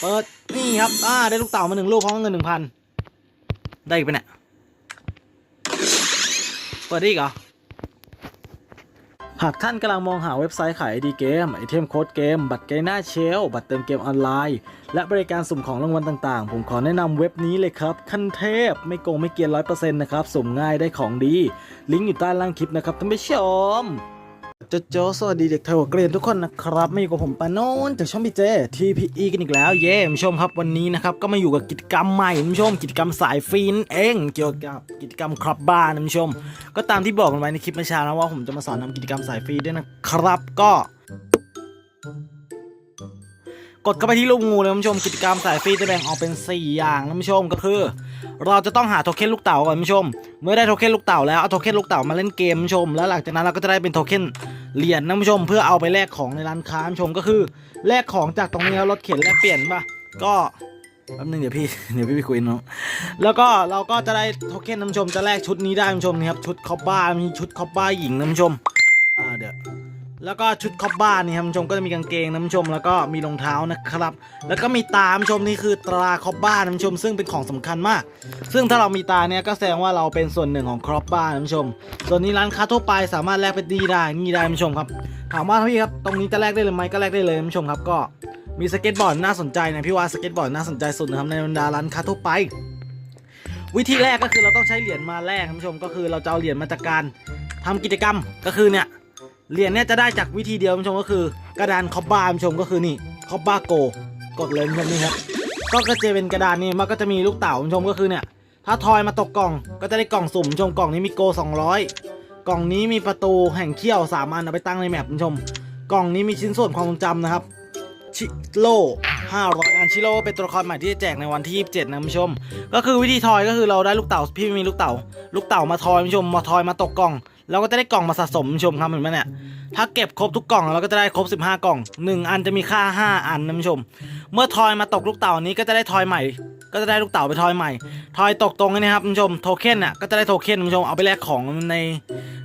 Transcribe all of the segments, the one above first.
เปิด นี่ครับ อ่า ได้ลูกเต่ามาหนึ่งลูกพร้อมเงินหนึ่งพัน ได้อีกปะเนี่ย เปิดได้อีกเหรอ หากท่านกำลังมองหาเว็บไซต์ขายไอดีเกม ไอเทมโค้ดเกม บัตรเกมหน้าเชล บัตรเติมเกมออนไลน์ และบริการสุ่มของรางวัลต่างๆ ผมขอแนะนำเว็บนี้เลยครับ ขั้นเทพ ไม่โกงไม่เกียนร้อยเปอร์เซ็นต์นะครับ สุ่มง่ายได้ของดี ลิงก์อยู่ใต้ล่างคลิปนะครับท่านผู้ชม โจโจสวัสดีเด็กไทยหัวเกรียนทุกคนนะครับมาอยู่กับผมปาโนนจากช่องพีเจ TPE กันอีกแล้วเย้คุณผู้ชมครับวันนี้นะครับก็มาอยู่กับกิจกรรมใหม่คุณผู้ชม กิจกรรมสายฟรีนเองเกี่ยวกับกิจกรรมครับบ้านคุณผู้ชม ก็ตามที่บอกกันไว้ในคลิปเมื่อเช้านะว่าผมจะมาสอนทำกิจกรรมสายฟรีด้วยนะครับก็กดเข้าไปที่รูปงูเลยคุณผู้ชมกิจกรรมสายฟรีจะแบ่งออกเป็น 4 อย่างนะคุณผู้ชมก็คือ เราจะต้องหาโทเค็นลูกเต่าก่อนคุณผู้ชม เมื่อได้โทเค็นลูกเต่าแล้วเอาโทเค็นลูกเต่ามาเล่นเกมคุณผู้ชมแล้วหลังจากนั้นเราก็จะได้เป็นโทเค็น เหรียญนะคุณผู้ชมเพื่อเอาไปแลกของในร้านค้าผู้ชมก็คือแลกของจากตรงนี้แล้วรถเข็นแลกเปลี่ยนป่ะก็แป๊บนึงเดี๋ยวพี่เดี๋ยวพี่ไปคุยน้องแล้วก็เราก็จะได้โทเค็นนะคุณผู้ชมจะแลกชุดนี้ได้คุณผู้ชมนี่ครับชุดคอบบ้ามีชุดคอบบ้าหญิงนะคุณผู้ชม แล้วก็ชุดคอบบ้านนี่ครับคุณผู้ชมก็จะมีกางเกงนะคุณผู้ชมแล้วก็มีรองเท้านะครับ แล้วก็มีตาคุณผู้ชมนี่คือตราคอบบ้านนะคุณผู้ชม ซึ่งเป็นของสำคัญมาก ซึ่งถ้าเรามีตาเนี่ยก็แสดงว่าเราเป็นส่วนหนึ่งของครอบบ้านนะคุณผู้ชม ส่วนนี้ร้านค้าทั่วไปสามารถแลกเป็นดีได้นี่ได้คุณผู้ชมครับถามว่าพี่ครับตรงนี้จะแลกได้เลยไหมก็แลกได้เลยคุณผู้ชมครับก็มีสเก็ตบอร์ดน่าสนใจนะพี่ว่าสเก็ตบอร์ดน่าสนใจสุดนะครับในบรรดาร้านค้าทั่วไป วิธีแรกก็คือเราต้องใช้เหรียญมาแลกคุณผู้ชมก็คือเราจะเอาเหรียญมาจากการทำกิจกรรมก็คือเนี่ย เหรียญเนี่ยจะได้จากวิธีเดียวคุณผู้ชมก็คือ กระดานคอบบาคุณผู้ชมก็คือนี่คอบบาโก กดเลยคุณผู้ชมนี่ครับก็ก็จะเป็นกระดานนี่มันก็จะมีลูกเต่าคุณผู้ชมก็คือเนี่ย ถ้าทอยมาตกกล่อง ก็จะได้กล่องสุ่มคุณผู้ชมกล่องนี้มีโก 200 กล่องนี้มีประตูแห่งเขี้ยวสามอันเอาไปตั้งในแมปคุณผู้ชม กล่องนี้มีชิ้นส่วนความทรงจำนะครับชิโร่500อันชิโร่เป็นตัวละครใหม่ที่จะแจกในวันที่ 27 นะคุณผู้ชม ก็คือวิธีทอยก็คือเราได้ลูกเต่าพี่มีลูกเต่า ลูกเต่ามาทอยคุณผู้ชมมาทอยมาตกกล่อง เราก็จะได้กล่องมาสะสมชมครับเห็นไหมเนี่ย ถ้าเก็บครบทุกกล่องเราก็จะได้ครบ 15 กล่อง 1 อันจะมีค่า 5 อันนะคุณผู้ชม เมื่อทอยมาตกลูกเต่านี้ก็จะได้ทอยใหม่ ก็จะได้ลูกเต่าไปทอยใหม่ ทอยตกตรงนี้นะครับคุณผู้ชม โทเค็นอะก็จะได้โทเค็นคุณผู้ชมเอาไปแลกของใน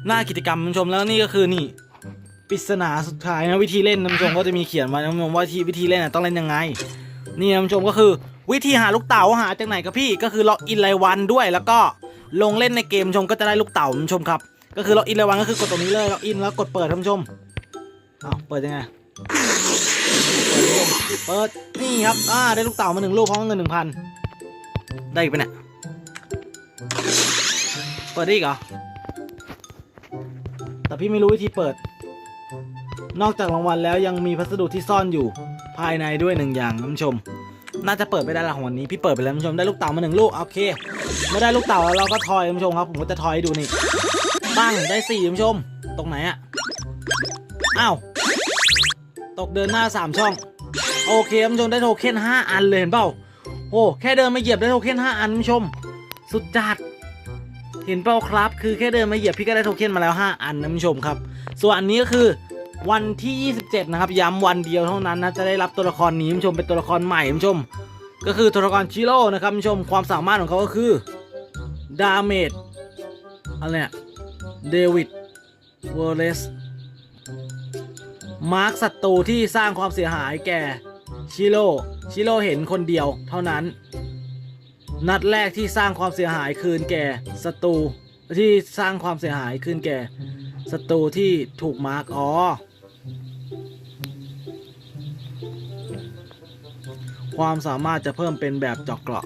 หน้ากิจกรรมคุณผู้ชม แล้วนี่ก็คือนี่ปริศนาสุดท้ายนะวิธีเล่นนะคุณผู้ชมก็จะมีเขียนไว้นะคุณผู้ชมว่าทีวิธีเล่นน่ะต้องเล่นยังไง นี่นะคุณผู้ชมก็คือวิธีหาลูกเต่าหาจากไหนครับพี่ก็คือล็อกอินรายวันด้วย แล้วก็ลงเล่นในเกมชมก็จะได้ลูกเต่าชมครับ ก็คือล็อกอินรายวันก็คือกดตรงนี้เลยล็อกอินแล้วกดเปิดท่านผู้ชมอ้าเปิดยังไงเปิดนี่ครับอ่าได้ลูกเต่ามาหนึ่งลูกพร้อมเงินหนึ่งพันได้อีกปะเนี่ยเปิดได้อีกเหรอแต่พี่ไม่รู้วิธีเปิด นอกจากรางวัลแล้วยังมีพัสดุที่ซ่อนอยู่ภายในด้วยหนึ่งอย่างท่านผู้ชม น่าจะเปิดไม่ได้ละของวันนี้พี่เปิดไปแล้วท่านผู้ชมได้ลูกเต่ามาหนึ่งลูกโอเคไม่ได้ลูกเต่าแล้วเราก็ทอยท่านผู้ชมครับผมก็จะทอยให้ดูนี่ ตั้งได้สี่ท่านผู้ชม ตรงไหนอะอ้าว ตกเดินหน้าสามช่อง โอเคท่านผู้ชมได้โทเค็น5อันเลยเห็นเปล่าโอ้แค่เดินมาเหยียบได้โทเค็น5อันท่านผู้ชม สุดจัดเห็นเปล่าครับ คือแค่เดินมาเหยียบพี่ก็ได้โทเค็นมาแล้ว 5 อันนะท่านผู้ชมครับ ส่วนอันนี้ก็คือวันที่ 27 นะครับ ย้ำวันเดียวเท่านั้นนะ จะได้รับตัวละครนี้ท่านผู้ชมเป็นตัวละครใหม่ท่านผู้ชม ก็คือตัวละครชิโร่นะครับท่านผู้ชม ความสามารถของเขาก็คือดาเมจอะไรเนี่ย เดวิดเวอร์เลส มาร์คศัตรูที่สร้างความเสียหายแก่ ชิโร่ ชิโร่เห็นคนเดียวเท่านั้น นัดแรกที่สร้างความเสียหายคืนแก่ศัตรูที่สร้างความเสียหายคืนแก่ศัตรูที่ถูกมาร์กอ๋อ ความสามารถจะเพิ่มเป็นแบบเจาะเกราะ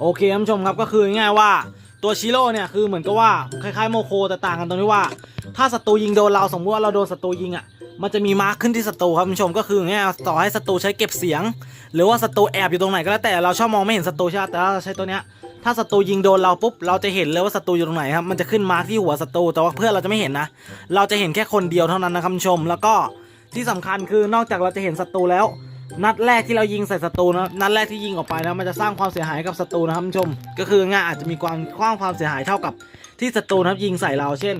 โอเคท่านผู้ชมครับก็คือง่ายว่า ตัวชิโร่เนี่ยคือเหมือนกับว่าคล้ายๆโมโคแต่ต่างกันตรงที่ว่า ถ้าศัตรูยิงโดนเราสมมติว่าเราโดนศัตรูยิงอะมันจะมีมาร์คขึ้นที่ศัตรูครับคุณผู้ชมก็คือง่ายต่อให้ศัตรูใช้เก็บเสียง หรือว่าศัตรูแอบอยู่ตรงไหนก็แล้วแต่เราชอบมองไม่เห็นศัตรูใช่ไหมแต่ถ้าเราใช้ตัวเนี้ยถ้าศัตรูยิงโดนเราปุ๊บเราจะเห็นเลยว่าศัตรูอยู่ตรงไหนครับมันจะขึ้นมาร์คที่หัวศัตรูแต่ว่าเพื่อนเราจะไม่เห็นนะ เราจะเห็นแค่คนเดียวเท่านั้นนะครับคุณผู้ชมแล้วก็ที่สำคัญคือนอกจากเราจะเห็นศัตรูแล้ว นัดแรกที่เรายิงใส่ศัตรูนะนัดแรกที่ยิงออกไปนะมันจะสร้างความเสียหายกับศัตรูนะครับคุณผู้ชม ก็คือง่าอาจจะมีความกว้างความเสียหายเท่ากับที่ศัตรูนะครับยิงใส่เราเช่น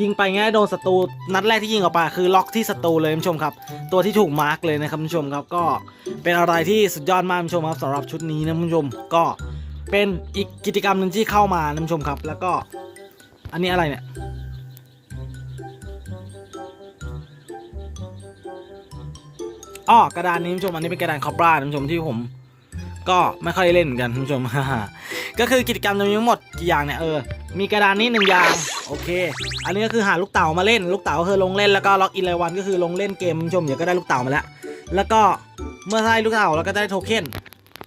ยิงไปง่ายโดนศัตรูนัดแรกที่ยิงออกไปคือล็อกที่ศัตรูเลยคุณผู้ชมครับ ตัวที่ถูกมาร์กเลยนะครับคุณผู้ชมครับก็เป็นอะไรที่สุดยอดมากคุณผู้ชมครับสำหรับชุดนี้นะคุณผู้ชมก็เป็นอีกกิจกรรมหนึ่งที่เข้ามานะคุณผู้ชมครับ แล้วก็อันนี้อะไรเนี่ย อ้อกระดานนี้คุณผู้ชมอันนี้เป็นกระดานคอปราคุณผู้ชมที่ผม ก็ไม่ค่อยได้เล่นเหมือนกันท่านผู้ชม ก็คือกิจกรรมจะมีทั้งหมดกี่อย่างเนี่ยเออมีกระดานนี้หนึ่งอย่างโอเค อันนี้ก็คือหาลูกเต๋ามาเล่น ลูกเต๋าก็คือลงเล่นแล้วก็ล็อกอินรายวันก็คือลงเล่นเกมท่านผู้ชมเดี๋ยวก็ได้ลูกเต๋ามาแล้วแล้วก็เมื่อได้ลูกเต๋าเราก็ได้โทเค็น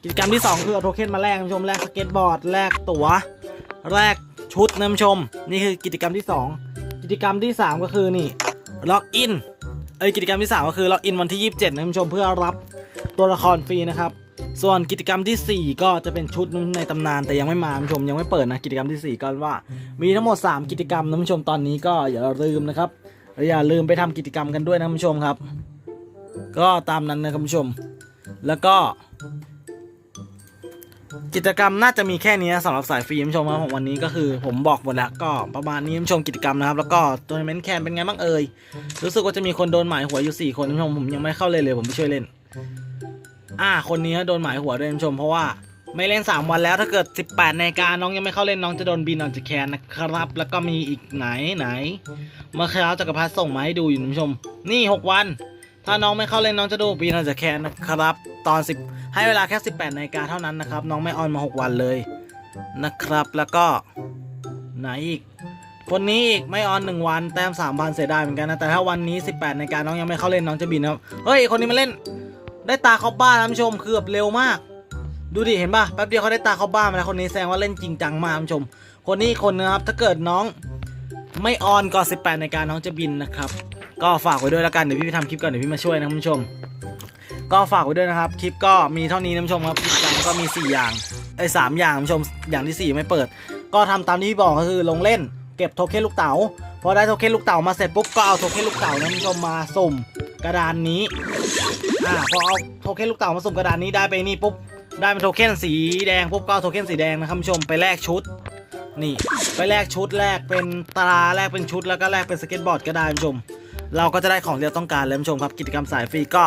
กิจกรรมที่สองคือเอาโทเค็นมาแลกท่านผู้ชมแลกสเก็ตบอร์ดแลกตั๋วแลกชุดนะท่านผู้ชม นี่คือกิจกรรมที่สองกิจกรรมที่สามก็คือนี่ล็อกอิน เอ้ยกิจกรรมที่สามก็คือเราอินวันที่ 27นะท่านผู้ชมเพื่อรับตัวละครฟรีนะครับส่วนกิจกรรมทีสี่4 ก็จะเป็นชุดในตำนานแต่ยังไม่มาท่านผู้ชมยังไม่เปิดนะกิจกรรมที่ 4 ก็ว่า มีทั้งหมด 3 กิจกรรมนะท่านผู้ชมตอนนี้ก็อย่าลืมนะครับอย่าลืมไปทำกิจกรรมกันด้วยนะท่านผู้ชมครับ ก็ตามนั้นนะครับท่านผู้ชม แล้วก็ กิจกรรมน่าจะมีแค่นี้สำหรับสายฟรีท่านผู้ชมครับของวันนี้ก็คือผมบอกหมดแล้วก็ประมาณนี้ท่านผู้ชมกิจกรรมนะครับ แล้วก็ตัวเมนแคนเป็นไงบ้างเอ่ยรู้สึกว่าจะมีคนโดนหมายหัวอยู่สี่คนชมผมยังไม่เข้าเลยเลยผมไปช่วยเล่น อ่า คนนี้โดนหมายหัวด้วยชม เพราะว่าไม่เล่น 3 วันแล้วถ้าเกิด 18นาการน้องยังไม่เข้าเล่นน้องจะโดนบินออกจากแคนนะครับ แล้วก็มีอีกไหนไหนเมื่อเช้าจักรพรรดิส่งมาให้ดูอยู่ท่านผู้ชม นี่ 6 วัน ถ้าน้องไม่เข้าเล่นน้องจะดนบินออกจากแคนนะครับ ตอน 10 ให้เวลาแค่ 18นาฬิกาเท่านั้นนะครับ น้องไม่ออนมา 6 วันเลยนะครับ แล้วก็ไหนอีกคนนี้อีกไม่ออนหนึ่งวันแต้ม3,000เสียดายเหมือนกันนะแต่ถ้าวันนี้ 18นาฬิกาน้องยังไม่เข้าเล่นน้องจะบินนะครับเฮ้ยคนนี้มาเล่น ได้ตาคอบบ้าท่านผู้ชมคือแบบเร็วมาก ดูดิเห็นป่ะแป๊บเดียวเขาได้ตาคอบบ้ามาแล้วคนนี้แสดงว่าเล่นจริงจังมากท่านผู้ชม คนนี้คนนะครับถ้าเกิดน้องไม่ออนก่อน18 ในการน้องจะบินนะครับ ก็ฝากไว้ด้วยแล้วกันเดี๋ยวพี่ไปทำคลิปก่อนเดี๋ยวพี่มาช่วยนะท่านผู้ชม ก็ฝากไว้ด้วยนะครับคลิปก็มีเท่านี้นะท่านผู้ชมครับกิจกรรมก็มี 4 อย่างไอ้สามอย่างท่านผู้ชมอย่างที่ 4 ไม่เปิด ก็ทำตามที่พี่บอกก็คือลงเล่น เก็บโทเค็นลูกเต๋าพอได้โทเค็นลูกเต๋ามาเสร็จปุ๊บก็เอาโทเค็นลูกเต๋านะท่านผู้ชมมาสุ่มกระดานนี้อ่าพอเอาโทเค็นลูกเต๋ามาสุ่มกระดานนี้ได้ไปนี่ปุ๊บได้เป็นโทเค็นสีแดงปุ๊บก็เอาโทเค็นสีแดงนะครับคุณผู้ชมไปแลกชุด นี่ ไปแลกชุดแลกเป็นตราแลกเป็นชุดแล้วก็แลกเป็นสเก็ตบอร์ดก็ได้คุณผู้ชม เราก็จะได้ของที่เราต้องการแล้วคุณผู้ชมครับกิจกรรมสายฟรีก็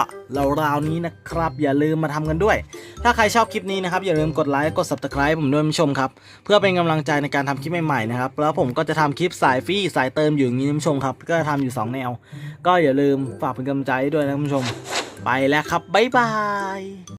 ราวๆนี้นะครับ อย่าลืมมาทำกันด้วย ถ้าใครชอบคลิปนี้นะครับ อย่าลืมกดไลค์กด subscribe ผมด้วยคุณผู้ชมครับ เพื่อเป็นกำลังใจในการทำคลิปใหม่ๆนะครับ แล้วผมก็จะทำคลิปสายฟรีสายเติมอยู่อย่างนี้คุณผู้ชมครับ ก็จะทำอยู่ 2 แนว ก็อย่าลืมฝากเป็นกำลังใจด้วยนะคุณผู้ชม ไปแล้วครับบ๊ายบาย